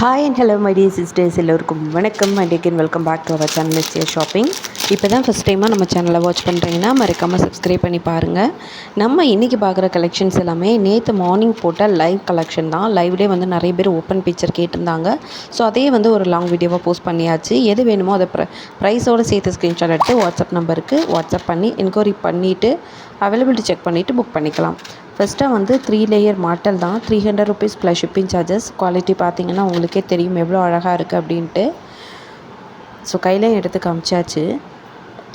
Hi and hello my dear sisters எல்லோருக்கும் வணக்கம். And again welcome back to our channel STR shopping இப்போ தான் first டைமாக நம்ம சேனலை வாட்ச் பண்ணுறீங்கன்னா மறக்காமல் சப்ஸ்கிரைப் பண்ணி பாருங்கள் நம்ம இன்றைக்கி பார்க்குற கலெக்ஷன்ஸ் எல்லாமே நேற்று மார்னிங் போட்ட லைவ் கலெக்ஷன் தான். லைவ்லேயே வந்து நிறைய பேர் ஓப்பன் பிக்சர் கேட்டிருந்தாங்க. ஸோ அதே வந்து ஒரு லாங் வீடியோவாக போஸ்ட் பண்ணியாச்சு. எது வேணுமோ அதை ப்ர ப்ரைஸோடு சேர்த்து ஸ்க்ரீன்ஷாட் எடுத்து வாட்ஸ்அப் நம்பருக்கு வாட்ஸ்அப் பண்ணி என்கொயரி பண்ணிவிட்டு அவைலபிலிட்டி செக் பண்ணிவிட்டு புக் பண்ணிக்கலாம். ஃபஸ்ட்டாக வந்து த்ரீ லேயர் மாட்டல் தான். Three hundred rupees plus shipping charges quality பார்த்தீங்கன்னா உங்களுக்கே தெரியும் எவ்வளோ அழகாக இருக்குது அப்படின்ட்டு. ஸோ கையிலையும் எடுத்து காமிச்சாச்சு.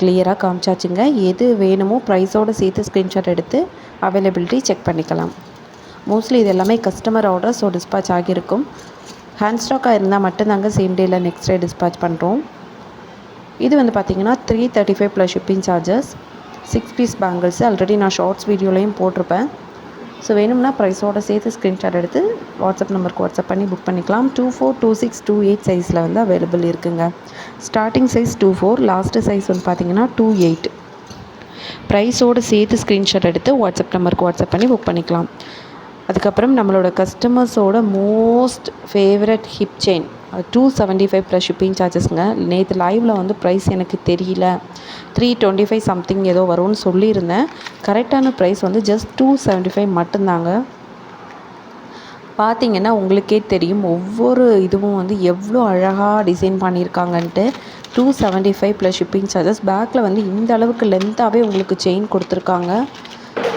கிளியராக காமிச்சாச்சுங்க. எது வேணுமோ ப்ரைஸோடு சேர்த்து ஸ்க்ரீன்ஷாட் எடுத்து அவைலபிலிட்டி செக் பண்ணிக்கலாம். மோஸ்ட்லி இது எல்லாமே கஸ்டமர் ஆர்டர் ஸோ டிஸ்பேச் ஆகியிருக்கும். ஹேண்ட் ஸ்டாக்காக இருந்தால் மட்டும்தாங்க சேம் டேயில் நெக்ஸ்ட் டே டிஸ்பேச் பண்ணுறோம் இது வந்து பார்த்திங்கன்னா three thirty five plus shipping charges six piece bangles already நான் ஷார்ட்ஸ் வீடியோலையும் போட்டிருப்பேன். ஸோ வேணும்னா ப்ரைஸோட சேர்த்து ஸ்க்ரீன்ஷாட் எடுத்து வாட்ஸ்அப் நம்பருக்கு வாட்ஸ்அப் பண்ணி புக் பண்ணிக்கலாம். Two four two six two eight சைஸில் வந்து அவைலபிள் இருக்குங்க. Starting size two four last size வந்து பார்த்தீங்கன்னா டூ எயிட் ப்ரைஸோடு சேர்த்து ஸ்க்ரீன்ஷாட் எடுத்து வாட்ஸ்அப் நம்பருக்கு வாட்ஸ்அப் பண்ணி புக் பண்ணிக்கலாம். அதுக்கப்புறம் நம்மளோட கஸ்டமர்ஸோட most favourite hip chain two seventy five plus shipping சார்ஜஸ்ங்க நேற்று லைவில் வந்து ப்ரைஸ் எனக்கு தெரியல. த்ரீ டுவெண்ட்டி ஃபைவ் சம்திங் ஏதோ வரும்னு சொல்லியிருந்தேன். கரெக்டான ப்ரைஸ் வந்து ஜஸ்ட் டூ செவன்ட்டி ஃபைவ் மட்டும்தாங்க. பார்த்தீங்கன்னா உங்களுக்கே தெரியும் ஒவ்வொரு இதுவும் வந்து எவ்வளோ அழகாக design பண்ணியிருக்காங்கன்ட்டு. Two seventy five plus shipping charges பேக்கில் வந்து இந்த அளவுக்கு லென்த்தாகவே உங்களுக்கு செயின் கொடுத்துருக்காங்க.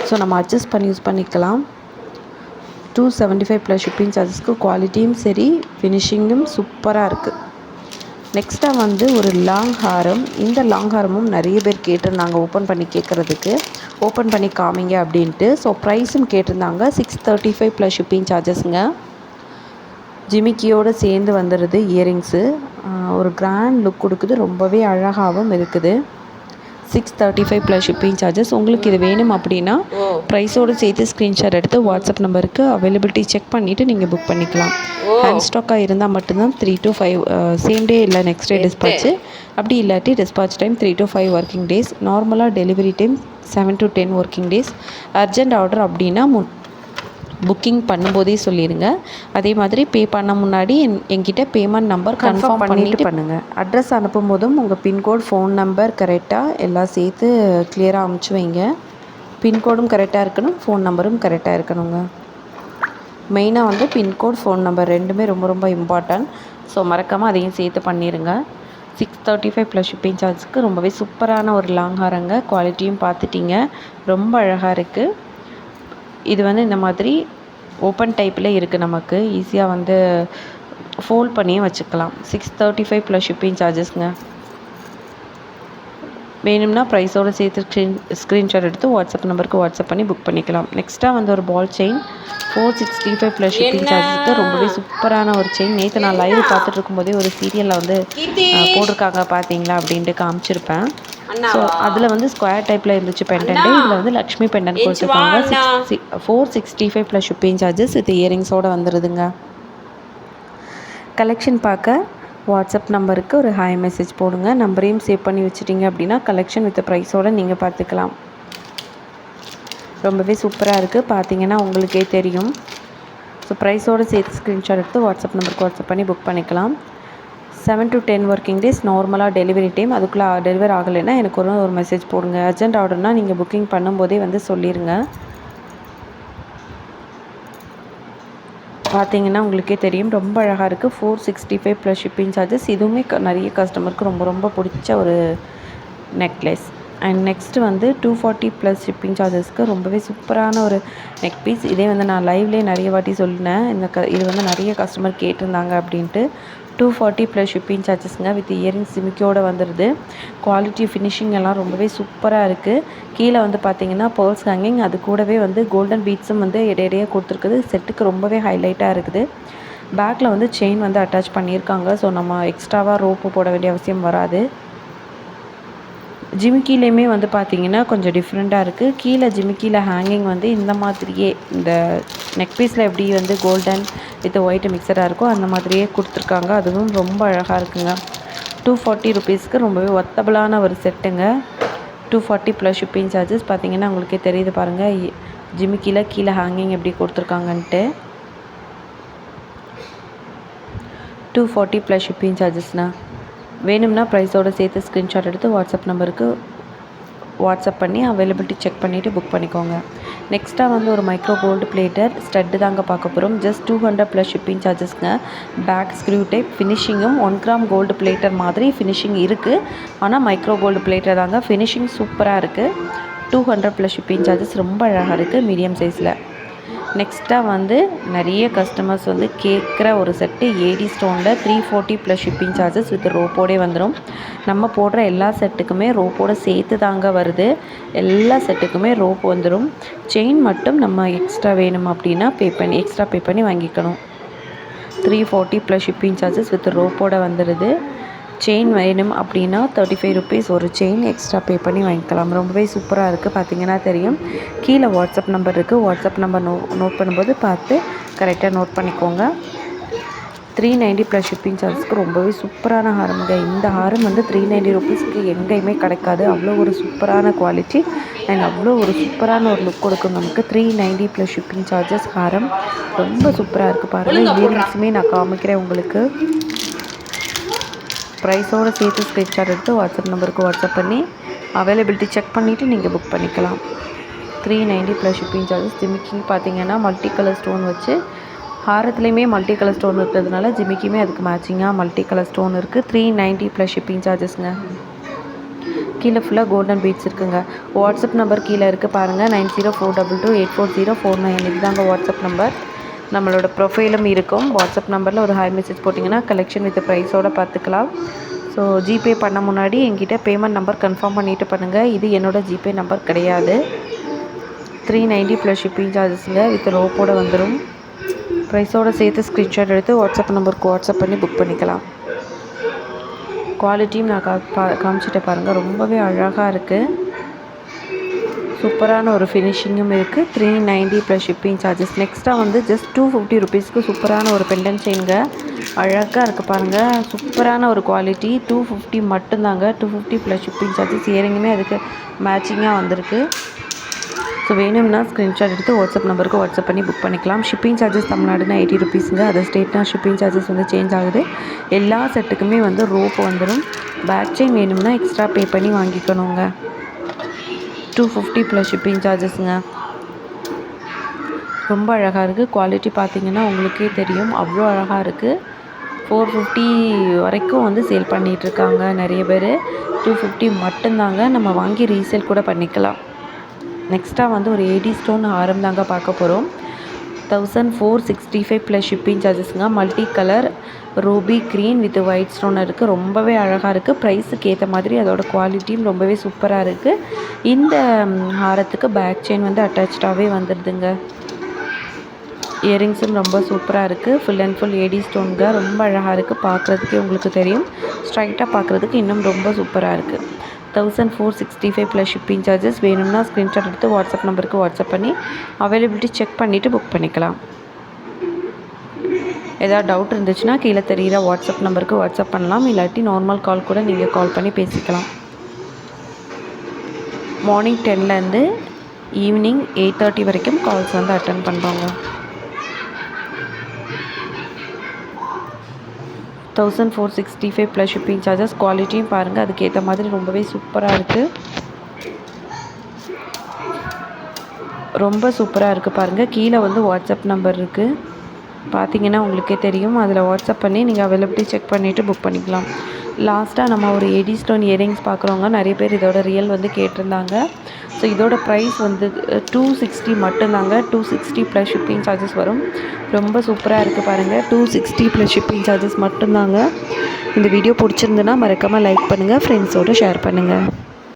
ஸோ நம்ம அட்ஜஸ்ட் பண்ணி யூஸ் பண்ணிக்கலாம். Two seventy five plus shipping சார்ஜஸ்க்கு குவாலிட்டியும் சரி ஃபினிஷிங்கும் சூப்பராக இருக்குது நெக்ஸ்ட்டாக வந்து ஒரு லாங் ஹாரம். இந்த லாங் ஹாரமும் நிறைய பேர் கேட்டிருந்தாங்க ஓப்பன் பண்ணி கேட்குறதுக்கு. ஓப்பன் பண்ணி காமிங்க அப்படின்ட்டு. ஸோ ப்ரைஸும் கேட்டிருந்தாங்க. Six thirty five plus shipping சார்ஜஸ்ங்க ஜிமிக்கியோடு சேர்ந்து வந்துடுது இயரிங்ஸு ஒரு கிராண்ட் லுக் கொடுக்குது. ரொம்பவே அழகாகவும் இருக்குது. Six thirty five plus shipping charges உங்களுக்கு இது வேணும் அப்படின்னா ப்ரைஸோடு சேர்த்து ஸ்க்ரீன்ஷாட் எடுத்து வாட்ஸ்அப் நம்பருக்கு அவைலபிலிட்டி செக் பண்ணிவிட்டு நீங்கள் புக் பண்ணிக்கலாம். ஹேண்ட் ஸ்டாக்காக இருந்தால் மட்டும்தான் three to five same day இல்லை நெக்ஸ்ட் டே டிஸ்பாச்சு அப்படி இல்லாட்டி dispatch time three to five working days நார்மலாக delivery time seven to ten working days urgent order அப்படின்னா முன் புக்கிங் பண்ணும்போதே சொல்லிடுங்க அதே மாதிரி பே பண்ண முன்னாடி என் என்கிட்ட பேமெண்ட் நம்பர் கன்ஃபார்ம் பண்ணிட்டு பண்ணுங்கள் அட்ரஸ் அனுப்பும் போதும் உங்கள் பின்கோட் ஃபோன் நம்பர் கரெக்டாக எல்லாம் சேர்த்து கிளியராக அமுச்சு வைங்க. பின்கோடும் கரெக்டாக இருக்கணும் ஃபோன் நம்பரும் கரெக்டாக இருக்கணுங்க. மெயினாக வந்து பின்கோட் ஃபோன் நம்பர் ரெண்டுமே ரொம்ப ரொம்ப இம்பார்ட்டன்ட் ஸோ மறக்காமல் அதையும் சேர்த்து பண்ணிடுங்க six thirty five plus shipping சார்ஜுக்கு ரொம்பவே சூப்பரான ஒரு லாங் ஹாரங்க குவாலிட்டியும் பார்த்துட்டிங்க. ரொம்ப அழகாக இருக்குது இது வந்து இந்த மாதிரி ஓப்பன் டைப்பில் இருக்குது நமக்கு. ஈஸியாக வந்து ஃபோல்ட் பண்ணியும் வச்சுக்கலாம். Six thirty five plus shipping சார்ஜஸ்ங்க வேணும்னா ப்ரைஸோடு சேர்த்து ஸ்க்ரீன் ஸ்க்ரீன்ஷாட் எடுத்து வாட்ஸ்அப் நம்பருக்கு வாட்ஸ்அப் பண்ணி புக் பண்ணிக்கலாம். நெக்ஸ்ட்டாக வந்து ஒரு ball chain four sixty five plus shipping சார்ஜஸ்க்கு ரொம்பவே சூப்பரான ஒரு செயின் நேற்று நான் லைவ் பார்த்துட்டு இருக்கும்போதே ஒரு சீரியலில் வந்து போட்டிருக்காங்க பார்த்தீங்களா அப்படின்ட்டு காமிச்சிருப்பேன். ஸோ அதில் வந்து ஸ்கொயர் டைப்பில் இருந்துச்சு பெண்டன்ட்டு இதில் வந்து லக்ஷ்மி பெண்டன் கொடுத்துருக்காங்க six four sixty five plus shipping charges இது இயரிங்ஸோடு வந்துடுதுங்க கலெக்ஷன் பார்க்க வாட்ஸ்அப் நம்பருக்கு ஒரு ஹாய் மெசேஜ் போடுங்க. நம்பரையும் சேவ் பண்ணி வச்சுட்டிங்க அப்படின்னா கலெக்ஷன் வித் ப்ரைஸோடு நீங்கள் பார்த்துக்கலாம். ரொம்பவே சூப்பராக இருக்குது பார்த்தீங்கன்னா உங்களுக்கே தெரியும். ஸோ ப்ரைஸோடு சேர்த்து ஸ்க்ரீன்ஷாட் எடுத்து வாட்ஸ்அப் நம்பருக்கு வாட்ஸ்அப் பண்ணி புக் பண்ணிக்கலாம். Seven to ten working days நார்மலாக டெலிவரி டைம் அதுக்குள்ளே டெலிவர் ஆகலைன்னா எனக்கு ஒரு ஒரு மெசேஜ் போடுங்க. அர்ஜென்ட் ஆர்டர்னால் நீங்கள் புக்கிங் பண்ணும்போதே வந்து சொல்லிடுங்க பார்த்தீங்கன்னா உங்களுக்கே தெரியும் ரொம்ப அழகாக இருக்குது four sixty five plus shipping charges இதுவுமே நிறைய கஸ்டமருக்கு ரொம்ப ரொம்ப பிடிச்ச ஒரு நெக்லஸ் அண்ட் நெக்ஸ்ட்டு வந்து டூ ஃபார்ட்டி ப்ளஸ் ஷிப்பிங் சார்ஜஸ்க்கு ரொம்பவே சூப்பரான ஒரு நெக் பீஸ் இதே வந்து நான் லைவ்லேயே நிறைய வாட்டி சொல்லினேன். இந்த க இது வந்து நிறைய கஸ்டமர் கேட்டிருந்தாங்க அப்படின்ட்டு. டூ ஃபார்ட்டி ப்ளஸ் ஷிப்பிங் சார்ஜஸ்ங்க வித் இயரிங் சிமிக்கோடு வந்துடுது குவாலிட்டி ஃபினிஷிங் எல்லாம் ரொம்பவே சூப்பராக இருக்குது கீழே வந்து பார்த்தீங்கன்னா பேர்ஸ் ஹேங்கிங் அது கூடவே வந்து கோல்டன் பீட்ஸும் வந்து இடையிடையே கொடுத்துருக்குது. செட்டுக்கு ரொம்பவே ஹைலைட்டாக இருக்குது. பேக்கில் வந்து செயின் வந்து அட்டாச் பண்ணியிருக்காங்க. ஸோ நம்ம எக்ஸ்ட்ராவாக ரோப்பு போட வேண்டிய அவசியம் வராது. ஜிமிக்கிலையுமே வந்து பார்த்திங்கன்னா கொஞ்சம் டிஃப்ரெண்ட்டாக இருக்குது கீழே ஜிமிக்கியில் ஹேங்கிங் வந்து இந்த மாதிரியே இந்த நெக் பீஸில் எப்படி வந்து கோல்டன் வித் ஒயிட் மிக்சராக இருக்கும் அந்த மாதிரியே கொடுத்துருக்காங்க. அதுவும் ரொம்ப அழகாக இருக்குங்க. டூ ஃபார்ட்டி ருபீஸ்க்கு ரொம்பவே ஒத்தபிளான ஒரு செட்டுங்க two forty plus shipping charges பார்த்தீங்கன்னா உங்களுக்கே தெரியுது பாருங்கள் ஜிமிக்கியில் கீழே ஹேங்கிங் எப்படி கொடுத்துருக்காங்கன்ட்டு. டூ ஃபார்ட்டி ப்ளஸ் ஷிப்பிங் சார்ஜஸ்ண்ணா வேணும்னா ப்ரைஸோடு சேர்த்து ஸ்க்ரீன்ஷாட் எடுத்து வாட்ஸ்அப் நம்பருக்கு வாட்ஸ்அப் பண்ணி அவைலபிலிட்டி செக் பண்ணிவிட்டு புக் பண்ணிக்கோங்க. நெக்ஸ்ட்டாக வந்து ஒரு மைக்ரோ கோல்டு பிளேட்டர் ஸ்டட்டு தாங்க பார்க்க போகிறோம் just two hundred plus shipping சார்ஜஸ்ங்க back screw type ஃபினிஷிங்கும் ஒன் கிராம் கோல்டு பிளேட்டர் மாதிரி ஃபினிஷிங் இருக்குது ஆனால் மைக்ரோ கோல்டு பிளேட்டர் தாங்க. ஃபினிஷிங் சூப்பராக இருக்குது two hundred plus shipping charges ரொம்ப அழகாக இருக்குது மீடியம் சைஸில் நெக்ஸ்ட்டாக வந்து நிறைய கஸ்டமர்ஸ் வந்து கேட்குற ஒரு set AD ஸ்டோனில் three forty plus shipping charges with ரோப்போடே வந்துடும் நம்ம போடுற எல்லா செட்டுக்குமே ரோப்போடு சேர்த்து தாங்க வருது. எல்லா செட்டுக்குமே ரோப் வந்துடும் செயின் மட்டும் நம்ம எக்ஸ்ட்ரா வேணும் அப்படின்னா பே பண்ணி எக்ஸ்ட்ரா பே பண்ணி வாங்கிக்கணும். Three forty plus shipping charges with ரோப்போடு வந்துடுது செயின் வேணும் அப்படின்னா தேர்ட்டி ஃபைவ் ருபீஸ் ஒரு செயின் எக்ஸ்ட்ரா பே பண்ணி வாங்கிக்கலாம். ரொம்பவே சூப்பராக இருக்குது பார்த்தீங்கன்னா தெரியும். கீழே வாட்ஸ்அப் நம்பர் இருக்குது வாட்ஸ்அப் நம்பர் நோ நோட் பண்ணும்போது பார்த்து கரெக்டாக நோட் பண்ணிக்கோங்க. த்ரீ நைன்ட்டி ப்ளஸ் ஷிப்பிங் சார்ஜஸ்க்கு ரொம்பவே சூப்பரான ஹாரமுங்க இந்த ஹாரம் வந்து த்ரீ நைன்ட்டி ருபீஸ்க்கு எங்கேயுமே கிடைக்காது. அவ்வளோ ஒரு சூப்பரான குவாலிட்டி அண்ட் அவ்வளோ ஒரு சூப்பரான ஒரு லுக் கொடுக்கும் நமக்கு. Three ninety plus shipping charges ஹாரம். ரொம்ப சூப்பராக இருக்குது பாருங்கள் இயரிங்ஸுமே நான் காமிக்கிறேன் உங்களுக்கு. ப்ரைஸோடு சேர்த்து ஸ்க்ரீன்ஷாட் எடுத்து வாட்ஸ்அப் நம்பருக்கு வாட்ஸ்அப் பண்ணி அவைலபிலிட்டி செக் பண்ணிவிட்டு நீங்கள் புக் பண்ணிக்கலாம். Three ninety plus shipping charges ஜிமிக்கிங் பார்த்தீங்கன்னா மல்டி கலர் ஸ்டோன் வச்சு ஹாரத்துலேயுமே மல்டி கலர் ஸ்டோன் இருக்கிறதுனால ஜிமிக்குமே அதுக்கு மேட்சிங்காக மல்டி கலர் ஸ்டோன் இருக்குது த்ரீ நைன்ட்டி ப்ளஸ் ஷிப்பிங் சார்ஜஸ்ங்க கீழே ஃபுல்லாக கோல்டன் பீட்ஸ் இருக்குங்க. வாட்ஸ்அப் நம்பர் கீழே இருக்குது பாருங்கள் nine zero four double two eight four zero four nine இதுதாங்க வாட்ஸ்அப் நம்பர் நம்மளோட ப்ரொஃபைலும் இருக்கும். வாட்ஸ்அப் நம்பரில் ஒரு ஹாய் மெசேஜ் போட்டிங்கன்னா கலெக்ஷன் வித் ப்ரைஸோடு பார்த்துக்கலாம். ஸோ ஜிபே பண்ண முன்னாடி என்கிட்ட பேமெண்ட் நம்பர் கன்ஃபார்ம் பண்ணிவிட்டு பண்ணுங்கள் இது என்னோடய ஜிபே நம்பர் கிடையாது. த்ரீ நைன்ட்டி ப்ளஸ் ஷிப்பிங் சார்ஜஸ்ங்க வித் ரோப்போடு வந்துடும் ப்ரைஸோடு சேர்த்து ஸ்க்ரீன்ஷாட் எடுத்து வாட்ஸ்அப் நம்பருக்கு வாட்ஸ்அப் பண்ணி புக் பண்ணிக்கலாம். குவாலிட்டியும் நான் கா பா காமிச்சிட்டு பாருங்கள் ரொம்பவே அழகாக இருக்குது சூப்பரான ஒரு ஃபினிஷிங்கும் இருக்குது three ninety plus shipping charges நெக்ஸ்ட்டாக வந்து ஜஸ்ட் டூ ஃபிஃப்டி ருபீஸ்க்கு சூப்பரான ஒரு பெண்டன் செயின்ங்க அழகாக இருக்குது பாருங்கள் சூப்பரான ஒரு குவாலிட்டி டூ ஃபிஃப்டி மட்டும்தாங்க. Two fifty plus shipping charges இயரிங்குமே அதுக்கு மேட்சிங்காக வந்திருக்கு. ஸோ வேணும்னா ஸ்க்ரீன்ஷாட் எடுத்து வாட்ஸ்அப் நம்பருக்கு வாட்ஸ்அப் பண்ணி புக் பண்ணிக்கலாம். ஷிப்பிங் சார்ஜஸ் தமிழ்நாடுனா எயிட்டி ருபீஸுங்க அதர் ஸ்டேட்னா ஷிப்பிங் சார்ஜஸ் வந்து சேஞ்ச் ஆகுது. எல்லா செட்டுக்குமே வந்து ரோப் வந்துடும் பேக் செயின் வேணும்னா எக்ஸ்ட்ரா பே பண்ணி வாங்கிக்கணுங்க. டூ ஃபிஃப்டி ப்ளஸ் ஷிப்பிங் சார்ஜஸ்ங்க ரொம்ப அழகாக இருக்குது குவாலிட்டி பார்த்திங்கன்னா உங்களுக்கே தெரியும். அவ்வளோ அழகாக இருக்குது ஃபோர் ஃபிஃப்டி வரைக்கும் வந்து சேல் பண்ணிகிட்ருக்காங்க நிறைய பேர். டூ ஃபிஃப்டி மட்டும்தாங்க. நம்ம வாங்கி ரீசேல் கூட பண்ணிக்கலாம். நெக்ஸ்ட்டாக வந்து ஒரு எயிட்டி ஸ்டோன் ஆரம் தாங்க பார்க்க போகிறோம் thousand four sixty five plus shipping சார்ஜஸ்ங்க multi colour ruby green with white stone இருக்குது ரொம்பவே அழகாக இருக்குது ப்ரைஸுக்கு ஏற்ற மாதிரி அதோட குவாலிட்டியும் ரொம்பவே சூப்பராக இருக்குது இந்த ஹாரத்துக்கு பேக் செயின் வந்து அட்டாச்சாகவே வந்துடுதுங்க இயரிங்ஸும் ரொம்ப சூப்பராக இருக்குது ஃபுல் அண்ட் ஃபுல் ஏடி ஸ்டோனுங்க. ரொம்ப அழகாக இருக்குது பார்க்குறதுக்கே உங்களுக்கு தெரியும். ஸ்ட்ரைட்டாக பார்க்குறதுக்கு இன்னும் ரொம்ப சூப்பராக இருக்குது thousand four sixty five plus shipping charges வேணும்னா ஸ்க்ரீன்ஷாட் எடுத்து வாட்ஸ்அப் நம்பருக்கு வாட்ஸ்அப் பண்ணி அவைலபிலிட்டி செக் பண்ணிவிட்டு புக் பண்ணிக்கலாம். ஏதாவது டவுட் இருந்துச்சுன்னா கீழே தெரிகிற வாட்ஸ்அப் நம்பருக்கு வாட்ஸ்அப் பண்ணலாம். இல்லாட்டி நார்மல் கால் கூட நீங்கள் கால் பண்ணி பேசிக்கலாம். மார்னிங் டென்லேருந்து ஈவினிங் எயிட் தேர்ட்டி வரைக்கும் கால்ஸ் வந்து அட்டன் பண்ணுறாங்க thousand four sixty five plus shipping charges குவாலிட்டியும் பாருங்கள் அதுக்கேற்ற மாதிரி ரொம்பவே சூப்பராக இருக்குது ரொம்ப சூப்பராக இருக்குது பாருங்கள் கீழே வந்து வாட்ஸ்அப் நம்பர் இருக்குது பார்த்தீங்கன்னா உங்களுக்கே தெரியும். அதில் வாட்ஸ்அப் பண்ணி நீங்கள் அவைலபிலிட்டி செக் பண்ணிவிட்டு புக் பண்ணிக்கலாம். லாஸ்ட்டாக நம்ம ஒரு எடி ஸ்டோன் இயரிங்ஸ் பார்க்குறவங்க நிறைய பேர் இதோட ரியல் வந்து கேட்டிருந்தாங்க. ஸோ இதோட ப்ரைஸ் வந்து டூ சிக்ஸ்டி மட்டும்தாங்க. Two sixty plus shipping charges வரும். ரொம்ப சூப்பராக இருக்குது பாருங்கள் two sixty plus shipping charges மட்டும்தாங்க. இந்த வீடியோ பிடிச்சிருந்துன்னா மறக்காமல் லைக் பண்ணுங்கள் ஃப்ரெண்ட்ஸோடு ஷேர் பண்ணுங்கள்